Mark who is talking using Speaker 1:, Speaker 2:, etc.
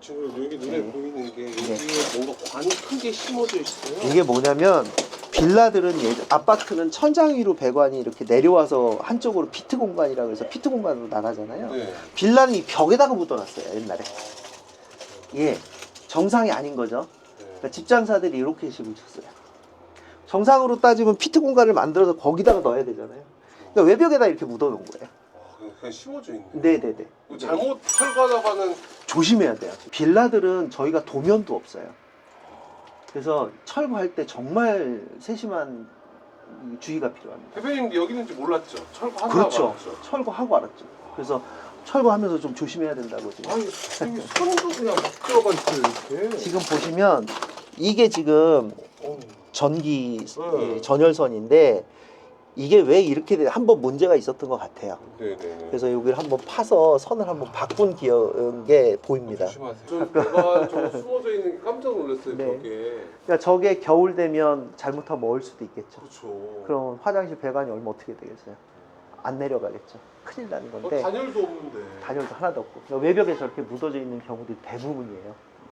Speaker 1: 지금 여기 눈에
Speaker 2: 네.
Speaker 1: 보이는 게 여기에 뭔가 관이 크게 심어져 있어요.
Speaker 2: 이게 뭐냐면 빌라들은 예, 아파트는 천장 위로 배관이 이렇게 내려와서 한쪽으로 피트 공간이라 그래서 피트 공간으로 나가잖아요.
Speaker 1: 네.
Speaker 2: 빌라는 이 벽에다가 묻어놨어요 옛날에. 예, 정상이 아닌 거죠.
Speaker 1: 네.
Speaker 2: 그러니까 집장사들이 이렇게 식으로 쳤어요. 정상으로 따지면 피트 공간을 만들어서 거기다가 넣어야 되잖아요. 그러니까 외벽에다 이렇게 묻어놓은 거예요.
Speaker 1: 아, 그냥, 심어져 있네.
Speaker 2: 네네네.
Speaker 1: 그 잘못 철거하다가는
Speaker 2: 조심해야 돼요. 빌라들은 저희가 도면도 없어요. 그래서 철거할 때 정말 세심한 이 주의가 필요합니다.
Speaker 1: 대표님 여기 있는지 몰랐죠? 철거한다고
Speaker 2: 그렇죠.
Speaker 1: 알았죠?
Speaker 2: 철거하고 알았죠. 그래서 철거하면서 좀 조심해야 된다고 지금.
Speaker 1: 아니 손도 그냥 막 들어가 있어요 이렇게.
Speaker 2: 지금 보시면 이게 지금
Speaker 1: 어.
Speaker 2: 전기
Speaker 1: 네.
Speaker 2: 예, 전열선인데 이게 왜 이렇게 돼? 한번 문제가 있었던 것 같아요.
Speaker 1: 네네.
Speaker 2: 그래서 여기를 한번 파서 선을 한번 바꾼 기어 게 보입니다.
Speaker 1: 조심하세요. 저 배관 저거 숨어져 있는 게 깜짝 놀랐어요
Speaker 2: 네.
Speaker 1: 벽에.
Speaker 2: 그러니까 저게 겨울 되면 잘못하면 얼 수도 있겠죠.
Speaker 1: 그렇죠.
Speaker 2: 그럼 화장실 배관이 얼마 어떻게 되겠어요? 안 내려가겠죠. 큰일 나는
Speaker 1: 어,
Speaker 2: 건데
Speaker 1: 단열도 없는데.
Speaker 2: 단열도 하나도 없고 그러니까 외벽에 저렇게 묻어져 있는 경우들이 대부분이에요.